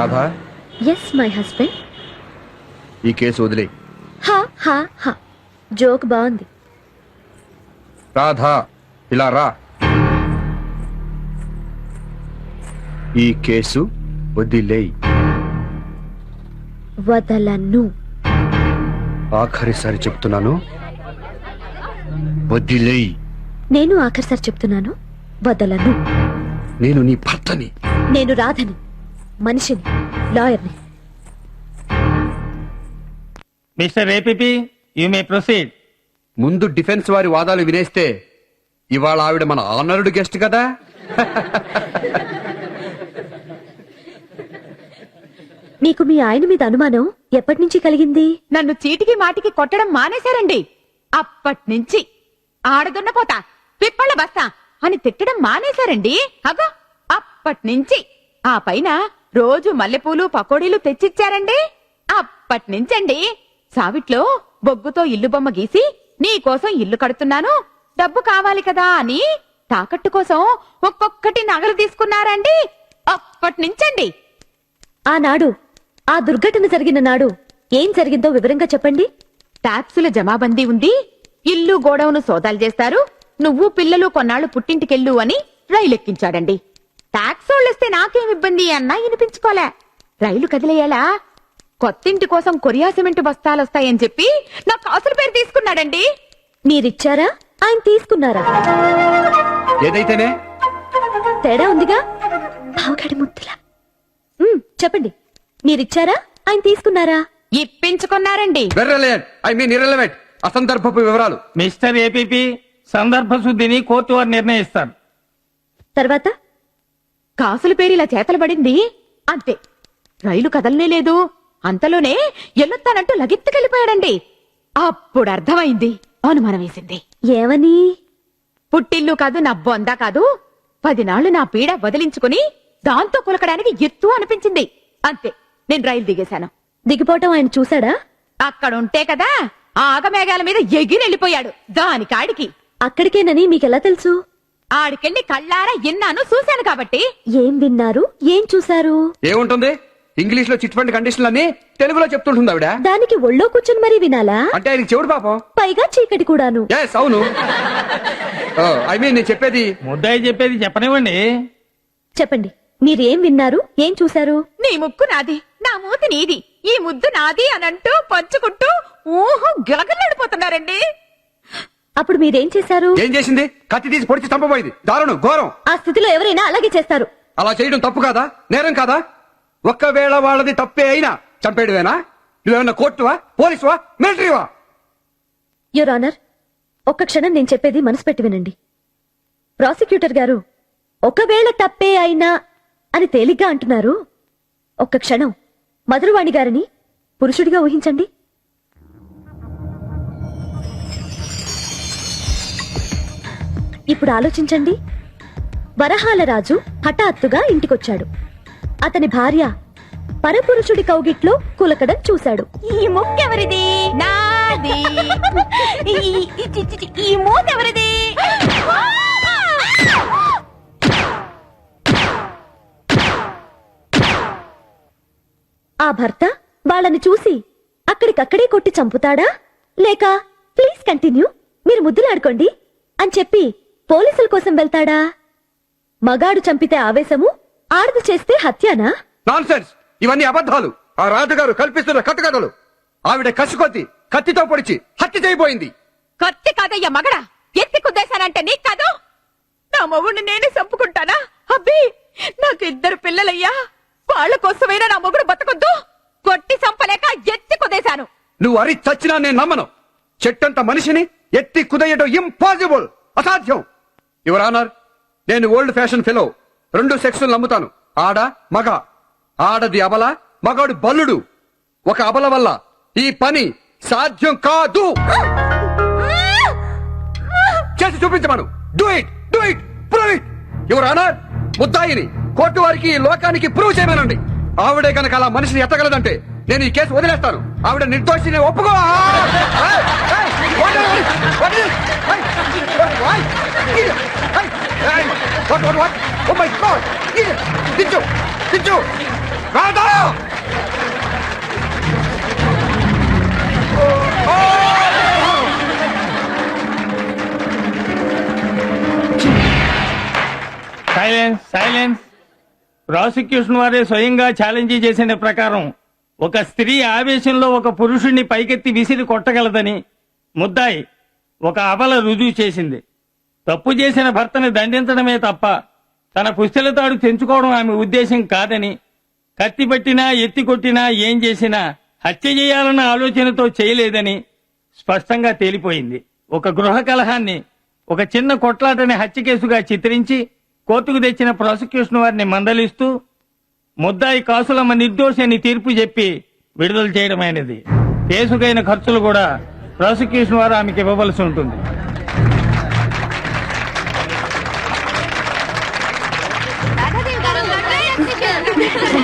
Radha. Yes my husband ఈ case వదిలే. హా హా హా. జోక్ బాగుంది. రాధా ఇలా రా. ఈ కేసు వదిలేయ్. వదలను. ఆఖరిసారి చెప్తున్నాను వదిలేయ్. నేను ఆఖరిసారి చెప్తున్నాను వదలను. నేను నీ భర్తని. నేను రాధని. మనిషిని లాయర్ని. Mister APP you may proceed. ముందు డిఫెన్స్ వారి వాదాలు వినేస్తే ఇవాళ ఆవిడ మన ఆనర్డ్ గెస్ట్ కదా? నీకు మీ ఆయన మీద అనుమానం ఎప్పటి నుంచి కలిగింది? నన్ను చీటికి మాటికి కొట్టడం మానేశారండి. అప్పట్నుంచి ఆడదున్నపోతా పిప్పళ్ళ బస్తా అని తిట్టడం మానేశారండి. అగో అప్పట్నుంచి ఆ పైన రోజు మల్లెపూలు పకోడీలు తెచ్చిచ్చారండి. అప్పట్నుంచండి. సావిట్లో బొగ్గుతో ఇల్లు బొమ్మ గీసి నీ కోసం ఇల్లు కడుతున్నాను. డబ్బు కావాలి కదా అని తాకట్టు కోసం ఒక్కొక్కటి నగలు తీసుకున్నారండి. అప్పట్నుంచండి. ఆనాడు ఆ దుర్ఘటన జరిగిన నాడు ఏం జరిగిందో వివరంగా చెప్పండి. ట్యాక్సుల జమాబందీ ఉంది. ఇల్లు గోడౌను సోదాలు చేస్తారు. నువ్వు పిల్లలు కొన్నాళ్ళు పుట్టింటికెళ్ళు అని రైలు ట్యాక్స్ వాళ్ళొస్తే నాకేం ఇబ్బంది అన్నా వినిపించుకోలే. రైలు కదిలేయాలా? కొత్తింటి కోసం కొరియా సిమెంట్ బస్తాలు వస్తాయని చెప్పి నా కాసుల పేరు తీసుకున్నాడండి. మీరిచ్చారా? ఆయన తీసుకున్నారా? ఏదైతేనే? తేడా ఉందిగా? బావగాడి ముద్దులా. చెప్పండి. మీరిచ్చారా? ఆయన తీసుకున్నారా? ఇప్పించుకున్నారండి. I mean irrelevant. అసందర్భపు వివరాలు. మిస్టర్ ఏపీపీ సందర్భ శుద్ధిని కోర్టు వారు నిర్ణయిస్తారు. తర్వాత? కాసుల పేరు ఇలా చేతలు పడింది అంతే. రైలు కదలనే లేదు. అంతలోనే ఎల్లొత్తానంటూ లగెత్తుకెళ్ళిపోయాడండి. అప్పుడు అర్థమైంది అనుమానం వేసింది ఏమని? పుట్టిల్లు కాదు నా బొంద కాదు. పదినాళ్ళు నా పీడ వదిలించుకుని దాంతో కులకడానికి ఎత్తు అనిపించింది. అంతే. నేను రైలు దిగేశాను. దిగిపోవటం ఆయన చూశాడా? అక్కడ ఉంటే కదా ఆ ఆగమేఘాల మీద ఎగిరి వెళ్ళిపోయాడు దాని కాడికి. అక్కడికేనని మీకెలా తెలుసు? ఆడికెళ్ళి కళ్ళారా ఎన్నాను చూశాను కాబట్టి. ఏం విన్నారు? ఏం చూశారు? ఏముంటుంది? ఇంగ్లీష్లో చిట్ ఫండ్ కండిషన్లు అన్ని తెలుగులో చెప్తుంటుంది ఆవిడ. దానికి ఒళ్ళో కూర్చుని మరీ వినాలా? అంటే ఆయనకి చెవుడు పాపం. పైగా చీకటి కూడాను. ఎస్ అవును. ఐ మీన్ నేను చెప్పేది ముద్దాయి చెప్పేది చెప్పనివ్వండి. చెప్పండి. మీరేం విన్నారు? ఏం చూశారు? నీ ముక్కు నాది. నా మూతి నీది. ఈ ముద్దు నాది అనంటూ పంచుకుంటూ ఊహు గిలగలాడిపోతున్నారండి అప్పుడు మీరేం చేశారు? ఏం చేసింది? కత్తి తీసి పొడిచి చంపబోయింది. దారుణం ఘోరం. ఆ స్థితిలో ఎవరైనా అలాగే చేస్తారు. అలా చేయడం తప్పు కాదా? నేరం కాదా? ఒక్కవేళ వాళ్ళది తప్పే అయినా చంపేయడమేనా? నువ్వేమన్నా కోర్టువా? పోలీసువా? మిలిటరీవా? యువర్ ఆనర్ ఒక్క క్షణం నేను చెప్పేది మనసు పెట్టి వినండి. ప్రాసిక్యూటర్ గారు ఒకవేళ తప్పే అయినా అని తేలిగ్గా అంటున్నారు. ఒక్క క్షణం. మధురవాణి గారిని పురుషుడిగా ఊహించండి. ఇప్పుడు ఆలోచించండి. వరహాల రాజు హఠాత్తుగా ఇంటికొచ్చాడు. అతని భార్య పరపురుషుడి కౌగిట్లో కులకడం చూశాడు. ఈ ముక్కెవరిది? నాది. ఈ మూతెవరిది? ఆ భర్త వాళ్ళని చూసి అక్కడికక్కడే కొట్టి చంపుతాడా? లేక ప్లీజ్ కంటిన్యూ మీరు ముద్దులాడుకోండి అని చెప్పి పోలీసుల కోసం వెళ్తాడా? మగాడు చంపితే ఆవేశము ఆడది చేస్తే హత్యానా? నాన్ ఇవన్నీ అబద్ధాలు. ఆ రాజుగారు కల్పిస్తున్న కట్టుకథలు. ఆవిడ కసికొద్ది కత్తితో పొడిచి హత్య చేయబోయింది. కత్తి కాదయ్యా మగడా! ఎత్తి కుద్దేశానంటే నీకు కాదు! నా మొగుడిని నేనే చంపుకుంటానా? అబ్బి! నాకు ఇద్దరు పిల్లలయ్యా! వాళ్ళ కోసమైనా నా మొగుడు బతకొద్దు! కొట్టి చంపలేక ఎత్తి కుదేశాను నువ్వు అరి చచ్చినా నేను నమ్మను. చెట్టంత మనిషిని ఎత్తి కుదయడం ఇంపాసిబుల్ అసాధ్యం! యువర్ ఆనర్ నేను ఓల్డ్ ఫ్యాషన్ ఫెలో రెండు సెక్షన్లు నమ్ముతాను ఆడ మగ ఆడది అబల మగాడు బల్లుడు ఒక అబల వల్ల ఈ పని సాధ్యం కాదు చేసి చూపించమను do it do it prove it your honour ముద్దాయిని కోర్టు వారికి ఈ లోకానికి ప్రూవ్ చేయమనండి ఆవిడే కనుక అలా మనిషిని ఎత్తగలదంటే నేను ఈ కేసు వదిలేస్తాను ఆవిడ నిర్దోషిని ఒప్పుకో ఏయ్, ఏయ్, what is this? What is this? ఏయ్, why? ఏయ్, ఏయ్, Did you? what? Oh my God! Silence silence prosecution వారే స్వయంగా ఛాలెంజ్ చేసిన ప్రకారం ఒక స్త్రీ ఆవేశంలో ఒక పురుషుణ్ణి పైకెత్తి విసిరి కొట్టగలదని ముద్దాయి ఒక అబల రుజువు చేసింది తప్పు చేసిన భర్తని దండించడమే తప్ప తన పుస్తెలతాడు తెంచుకోవడం ఆమె ఉద్దేశం కాదని కత్తి పట్టినా ఎత్తి కొట్టినా ఏం చేసినా హత్య చేయాలన్న ఆలోచనతో చేయలేదని స్పష్టంగా తేలిపోయింది. ఒక గృహ కలహాన్ని ఒక చిన్న కొట్లాటని హత్య కేసుగా చిత్రించి కోర్టుకు తెచ్చిన ప్రాసిక్యూషన్ వారిని మందలిస్తూ ముద్దాయి కాసులమ్మ నిర్దోషి అని తీర్పు చెప్పి విడుదల చేయడమైనది. కేసుకైన ఖర్చులు కూడా ప్రాసిక్యూషన్ వారు ఆమెకి ఇవ్వవలసి ఉంటుంది.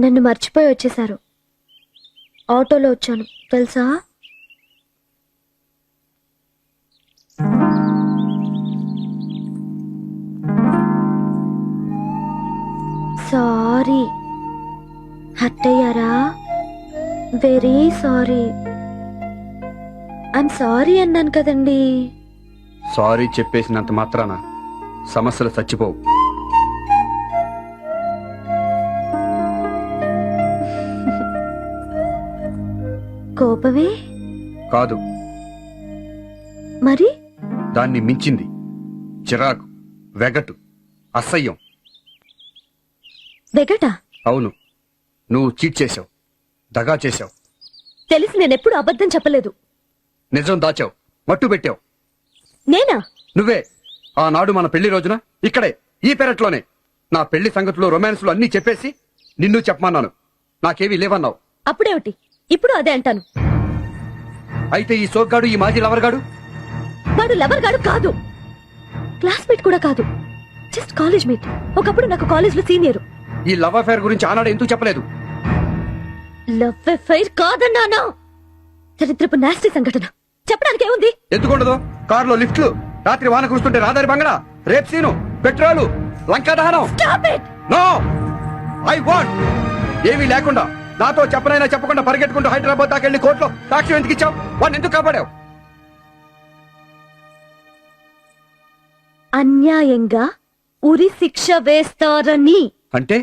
నన్ను మర్చిపోయి వచ్చేశారు. ఆటోలో వచ్చాను. తెలుసా? సారీ. హట్టయ్యారా వెరీ సారీ. ఐమ్ సారీ అన్నాను కదండి. సారీ చెప్పేసినంత మాత్రాన సమస్యలు చచ్చిపోవు. కోపమే? కాదు. మరి? దాన్ని మించింది. చిరాకు వెగటు అసహ్యం. వెగట? అవును. నువ్వు చీట్ చేశావు. దగా చేశావు. తెలిసి నేనెప్పుడు అబద్ధం చెప్పలేదు. నిజం దాచావు. మట్టు పెట్టావు. నేనా? నువ్వే. ఆనాడు మన పెళ్ళి రోజున ఇక్కడే ఈ పెరట్లోనే. నా పెళ్ళి సంగతులు రొమాన్స్లు అన్నీ చెప్పేసి నిన్ను చెప్పమన్నాను. నాకేమీ లేవన్నావు. అప్పుడేమిటి? ఇప్పుడు అదే అంటాను. అయితే ఈ సోగ్గాడు ఈ మాజీ లవర్గాడు? వాడు లవర్ గాడు కాదు. క్లాస్మేట్ కూడా కాదు. Just college mate. ఒకప్పుడు నాకు కాలేజ్లో సీనియర్. ఈ లవ్ అఫైర్ గురించి ఆనాడు ఎందుకు చెప్పలేదు? లవ్ అఫైర్ కాదన్నానా? చరిత్రపు నాస్టి సంఘటన. చెప్పడానికి ఏముంది? ఎందుకుండదు? కారులో లిఫ్ట్లు రాత్రి వాన కురుస్తుంటే రాదారి బంగళ రేప్ సీను పెట్రోలు లంకా దహనం. Stop it! No! I want! ఏమీ లేకుండా నాతో చెప్పనైనా చెప్పకుండా పరిగెట్టుకుంటూ హైదరాబాద్ దాకా వెళ్ళి కోర్టులో సాక్ష్యం ఎందుకు ఇచ్చావు? వాడిని ఎందుకు కాపాడావు? అన్యాయంగా ఉరి శిక్ష వేస్తారని. అంటే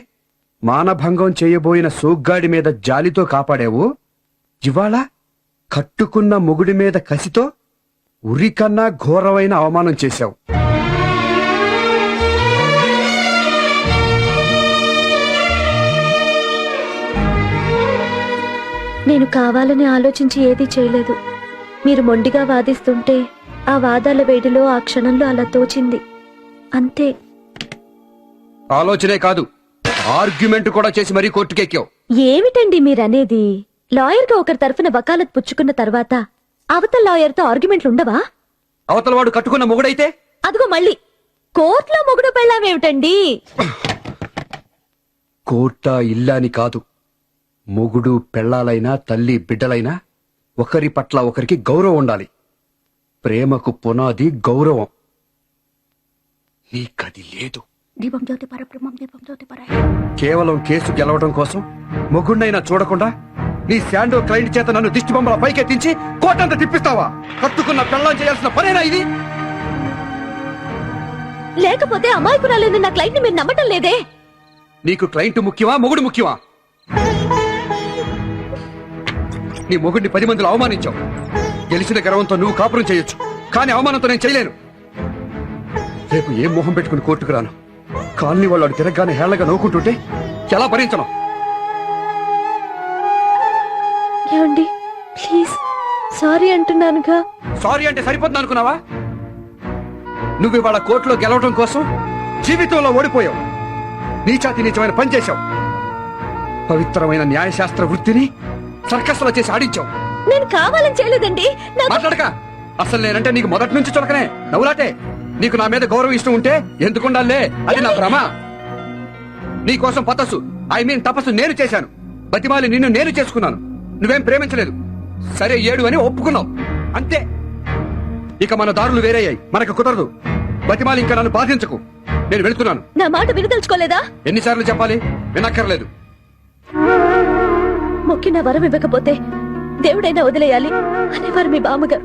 మానభంగం చేయబోయిన సోగ్గాడి మీద జాలితో కాపాడావు? ఇవాళ కట్టుకున్న మొగుడి మీద కసితో ఉరికన్నా ఘోరమైన అవమానం చేశావు. నేను కావాలని ఆలోచించి ఏదీ చేయలేదు. మీరు మొండిగా వాదిస్తుంటే ఆ వాదాల వేడిలో ఆ క్షణంలో అలా తోచింది. అంతే. ఆలోచనే కాదు. ఆర్గ్యుమెంట్ కూడా చేసి మరీ కోర్టుకెక్కావు. ఏమిటండి మీరనేది? లాయర్గా ఒకరి తరఫున వకాలత్ పుచ్చుకున్న తర్వాత అవతల లాయర్తో ఆర్గ్యుమెంట్లు ఉండవా? అవతల వాడు కట్టుకున్న మొగుడైతే? అదిగో మళ్ళీ. కోర్టులో మొగుడు పెళ్ళామేమిటండి? కోర్ట ఇల్లాని కాదు. మొగుడు పెళ్ళాలైనా తల్లి బిడ్డలైనా ఒకరి పట్ల ఒకరికి గౌరవం ఉండాలి. ప్రేమకు పునాది గౌరవం. నీకది లేదు. దీపం జ్యోతి పరబ్రహ్మం దీపం జ్యోతి పర. కేవలం కేసు గెలవడం కోసం మొగుడినైనా చూడకుండా నీ శాండో క్లయింట్ చేత నన్ను దిష్టి బొమ్మల పైకెత్తించి కోటంత తిప్పిస్తావా? కట్టుకున్న పెళ్ళం చేయాల్సిన పనేనా ఇది? లేకపోతే అమాయకురాలైన నా క్లయింట్ మీరు నమ్మటం లేదే? నీకు క్లయింట్ ముఖ్యమా మొగుడు ముఖ్యమా? నీ మొగుడిని పది మందిలో అవమానించావు. గెలిచిన గర్వంతో నువ్వు కాపురం చేయొచ్చు. కానీ అవమానంతో నేను చేయలేను. రేపు ఏం మొహం పెట్టుకుని కోర్టుకు రాను? కాలనీ వాళ్ళు తిరగగానే హేళగా నవ్వుకుంటుంటే ఎలా భరించను? ఏమండి? ప్లీజ్. సారీ అంటున్నానుగా. సారీ అంటే సరిపోతుంది అనుకున్నావా? నువ్వు ఇవాళ కోర్టులో గెలవడం కోసం జీవితంలో ఓడిపోయావు. నీచాతి నీచమైన పని చేశావు. పవిత్రమైన న్యాయశాస్త్ర వృత్తిని సర్కస్లో చేసి ఆడించావు. నేను కావాలని చేయలేదండి. మాట్లాడక. అసలు నేనంటే నీకు మొదటి నుంచి చులకనే. నవ్వులాటే. నీకు నా మీద గౌరవం ఇష్టం ఉంటే ఎందుకుండాలే? అది నా భ్రమ. నీ కోసం పతస్సు ఐ మీన్ తపస్సు నేను చేశాను. బతిమాలి నిన్ను నేను చేసుకున్నాను. నువ్వేం ప్రేమించలేదు. సరే ఏడు అని ఒప్పుకున్నావు. అంతే. ఇక మన దారులు వేరయ్యాయి. మనకు కుదరదు. బతిమాలి ఇంకా నన్ను బాధించకు. నేను వెళ్తున్నాను. నా మాట వినదలుచుకోలేదా? ఎన్నిసార్లు చెప్పాలి? వినక్కర్లేదు. మొక్కిన వరం ఇవ్వకపోతే దేవుడైనా వదిలేయాలి అనేవారు మీ బామ్మగారు.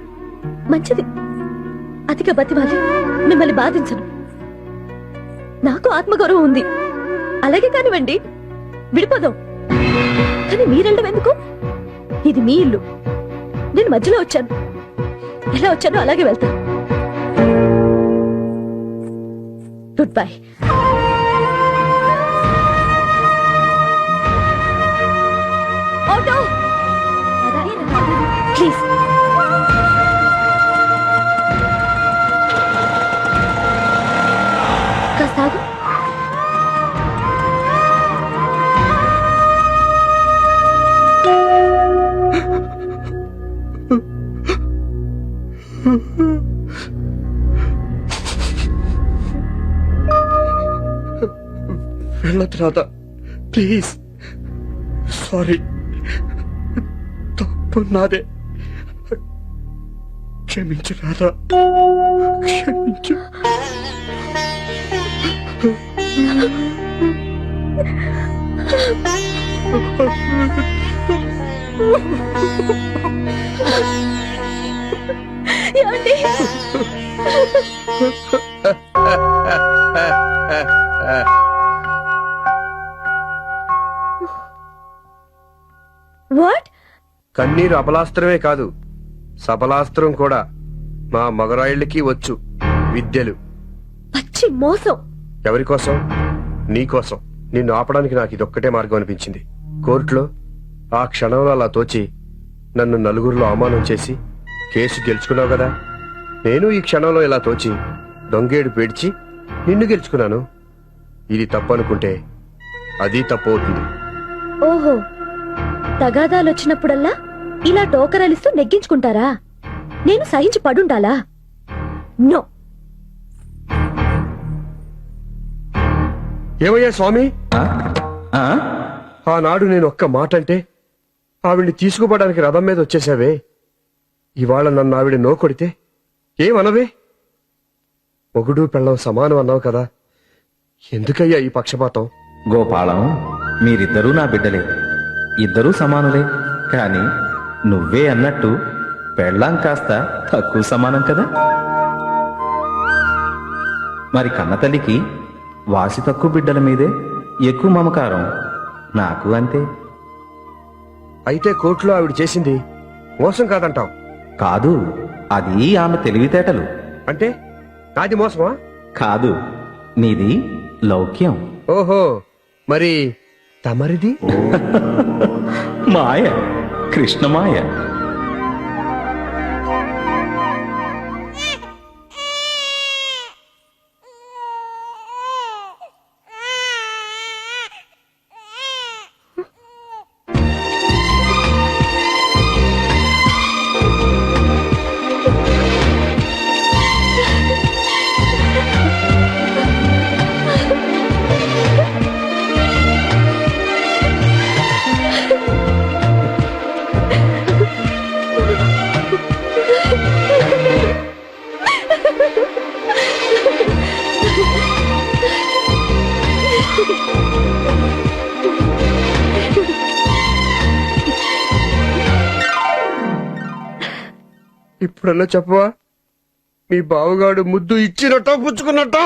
మంచిది. అతిగా బతివాలి మిమ్మల్ని బాధించను. నాకు ఆత్మగౌరవం ఉంది. అలాగే కానివ్వండి. విడిపోదాం. కానీ మీరెళ్ళడం ఎందుకు? ఇది మీ ఇల్లు. నేను మధ్యలో వచ్చాను. ఎలా వచ్చానో అలాగే వెళ్తాను. Good bye. ఆటో ప్లీజ్ కాస్త వెళ్ళదు రాధా ప్లీజ్. సారీ. తప్పు నాదే క్షమించు. రాధా క్షమించు వాట్? కన్నీరు అబలాస్త్రమే కాదు సబలాస్త్రం కూడా మా మగరాయిళ్ళకి వచ్చు విద్యలు. పచ్చి మోసం. ఎవరి కోసం? నీ కోసం. నిన్ను ఆపడానికి నాకు ఇదొక్కటే మార్గం అనిపించింది. కోర్టులో ఆ క్షణంలో అలా తోచి నన్ను నలుగురిలో అవమానం చేసి కేసు గెలుచుకున్నావు కదా? నేను ఈ క్షణంలో ఇలా తోచి దొంగేడు పేడ్చి నిన్ను గెలుచుకున్నాను. ఇది తప్పు అనుకుంటే అది తప్పు అవుతుంది. ఓహో తగాదాలు వచ్చినప్పుడల్లా ఇలా టోకరలిస్తూ నెగ్గించుకుంటారా? నేను సహించి పడుండాలా? నో. ఏమయ్యా స్వామి? ఆ? ఆనాడు నేను ఒక్క మాట అంటే ఆవిడ్ని తీసుకుపోవడానికి రథం మీద వచ్చేసావే ఇవాళ నన్ను ఆవిడ నో కొడితే ఏమనవే? మొగుడు పెళ్ళం సమానం అన్నావు కదా. ఎందుకయ్యా ఈ పక్షపాతం? గోపాలం మీరిద్దరూ నా బిడ్డలే. ఇద్దరూ సమానులే. కాని నువ్వే అన్నట్టు పెళ్ళాం కాస్త తక్కువ సమానం కదా? మరి కన్నతల్లికి వాసి తక్కువ బిడ్డల మీదే ఎక్కువ మమకారం నాకు అంతే. అయితే కోర్టులో ఆవిడ చేసింది మోసం కాదంటావు? కాదు అది ఆమె తెలివితేటలు. అంటే నాది మోసమా? కాదు నీది లౌక్యం. ఓహో మరి తమరిది? మాయ కృష్ణమాయ. ఇప్పుడన్నా చెప్పవా? మీ బావగాడు ముద్దు ఇచ్చినట్టో పుచ్చుకున్నట్టో?